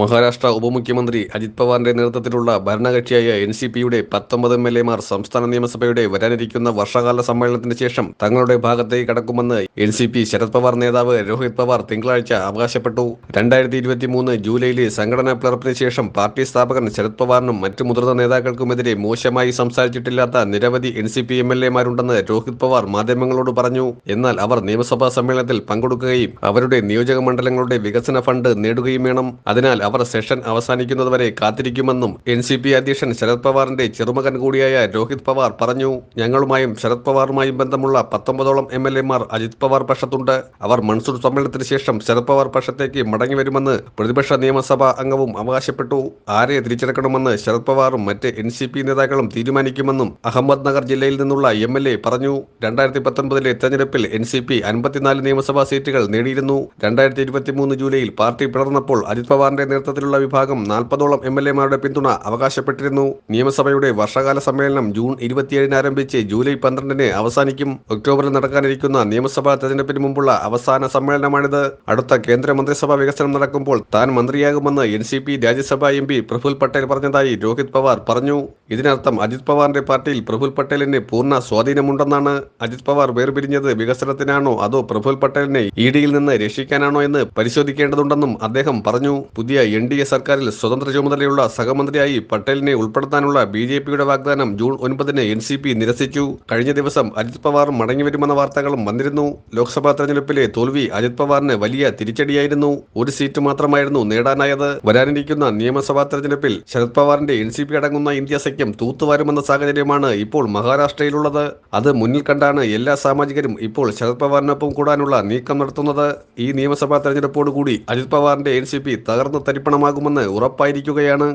മഹാരാഷ്ട്ര ഉപമുഖ്യമന്ത്രി അജിത് പവാറിന്റെ നേതൃത്വത്തിലുള്ള ഭരണകക്ഷിയായ എൻ സി പിയുടെ പത്തൊമ്പത് എം എൽ എമാർ സംസ്ഥാന നിയമസഭയുടെ വരാനിരിക്കുന്ന വർഷകാല സമ്മേളനത്തിന് ശേഷം തങ്ങളുടെ ഭാഗത്തേക്ക് കടക്കുമെന്ന് N C P Sharad Pawar നേതാവ് രോഹിത് പവാർ തിങ്കളാഴ്ച അവകാശപ്പെട്ടു. രണ്ടായിരത്തി ഇരുപത്തി മൂന്ന് ജൂലൈയിലെ സംഘടനാ പിളർപ്പിന് ശേഷം പാർട്ടി സ്ഥാപകൻ ശരത് പവാറിനും മറ്റു മുതിർന്ന നേതാക്കൾക്കുമെതിരെ മോശമായി സംസാരിച്ചിട്ടില്ലാത്ത നിരവധി N C P M L എമാരുണ്ടെന്ന് Rohit Pawar മാധ്യമങ്ങളോട് പറഞ്ഞു. എന്നാൽ അവർ നിയമസഭാ സമ്മേളനത്തിൽ പങ്കെടുക്കുകയും അവരുടെ നിയോജക മണ്ഡലങ്ങളുടെ വികസന ഫണ്ട് നേടുകയും വേണം. അതിനാൽ അവർ സെഷൻ അവസാനിക്കുന്നതുവരെ കാത്തിരിക്കുമെന്നും എൻ സി പി അധ്യക്ഷൻ ശരത് പവാറിന്റെ ചെറുമകൻ കൂടിയായ രോഹിത് പവാർ പറഞ്ഞു. ഞങ്ങളുമായും ശരത് പവാറുമായും ബന്ധമുള്ള പത്തൊമ്പതോളം എം എൽ എമാർ അജിത് പവാർ പക്ഷത്തുണ്ട്. അവർ മൺസൂൺ സമ്മേളനത്തിന് ശേഷം ശരത് പവാർ പക്ഷത്തേക്ക് മടങ്ങി വരുമെന്ന് പ്രതിപക്ഷ നിയമസഭാ അംഗവും അവകാശപ്പെട്ടു. ആരെ തിരിച്ചെടുക്കണമെന്ന് ശരത് പവാറും മറ്റ് എൻ സി പി നേതാക്കളും തീരുമാനിക്കുമെന്നും അഹമ്മദ് നഗർ ജില്ലയിൽ നിന്നുള്ള എം എൽ എ പറഞ്ഞു. രണ്ടായിരത്തി പത്തൊൻപതിലെ തെരഞ്ഞെടുപ്പിൽ എൻ സി പി അൻപത്തിനാല് നിയമസഭാ സീറ്റുകൾ നേടിയിരുന്നു. രണ്ടായിരത്തി ഇരുപത്തിമൂന്ന് ജൂലൈയിൽ പാർട്ടി പിളർന്നപ്പോൾ അജിത് പവാറിന്റെ നേതൃത്വത്തിലുള്ള വിഭാഗം നാൽപ്പതോളം എം എൽ എമാരുടെ പിന്തുണ അവകാശപ്പെട്ടിരുന്നു. നിയമസഭയുടെ വർഷകാല സമ്മേളനം ജൂൺ ഇരുപത്തിയേഴിന് ആരംഭിച്ച് ജൂലൈ പന്ത്രണ്ടിന് അവസാനിക്കും. ഒക്ടോബറിൽ നടക്കാനിരിക്കുന്ന നിയമസഭാ തെരഞ്ഞെടുപ്പിന് മുമ്പുള്ള അവസാന സമ്മേളനമാണിത്. അടുത്ത കേന്ദ്ര മന്ത്രിസഭാ വികസനം നടക്കുമ്പോൾ താൻ മന്ത്രിയാകുമെന്ന് N C P Rajya Sabha M P Praful Patel പറഞ്ഞതായി രോഹിത് പവാർ പറഞ്ഞു. ഇതിനർത്ഥം അജിത് പവാറിന്റെ പാർട്ടിയിൽ പ്രഫുൽ പട്ടേലിന് പൂർണ സ്വാധീനമുണ്ടെന്നാണ്. അജിത് പവാർ വേർപിരിഞ്ഞത് വികസനത്തിനാണോ അതോ പ്രഫുൽ പട്ടേലിനെ ഇ ഡിയിൽ നിന്ന് രക്ഷിക്കാനാണോ എന്ന് പരിശോധിക്കേണ്ടതുണ്ടെന്നും അദ്ദേഹം പറഞ്ഞു. പുതിയ എൻ ഡി എ സർക്കാരിൽ സ്വതന്ത്ര ചുമതലയുള്ള സഹമന്ത്രിയായി പട്ടേലിനെ ഉൾപ്പെടുത്താനുള്ള ബി ജെ പിയുടെ വാഗ്ദാനം ജൂൺ ഒൻപതിന് എൻ സി പി നിരസിച്ചു. കഴിഞ്ഞ ദിവസം അജിത് പവാർ മടങ്ങിവരുമെന്ന വാർത്തകളും വന്നിരുന്നു. ലോക്സഭാ തെരഞ്ഞെടുപ്പിലെ തോൽവി അജിത് പവാറിന് വലിയ തിരിച്ചടിയായിരുന്നു. ഒരു സീറ്റ് മാത്രമായിരുന്നു നേടാനായത്. വരാനിരിക്കുന്ന നിയമസഭാ തെരഞ്ഞെടുപ്പിൽ ശരത് പവാറിന്റെ എൻ സി പി അടങ്ങുന്ന ഇന്ത്യ സഖ്യം തൂത്തുവാരുമെന്ന സാഹചര്യമാണ് ഇപ്പോൾ മഹാരാഷ്ട്രയിലുള്ളത്. അത് മുന്നിൽ കണ്ടാണ് എല്ലാ സാമാജികരും ഇപ്പോൾ ശരത് പവാറിനൊപ്പം കൂടാനുള്ള നീക്കം നടത്തുന്നത്. ഈ നിയമസഭാ തെരഞ്ഞെടുപ്പോടുകൂടി അജിത് പവാറിന്റെ എൻ സി പി തകർന്ന് തരിപ്പണമാകുമെന്ന് ഉറപ്പായിരിക്കുകയാണ്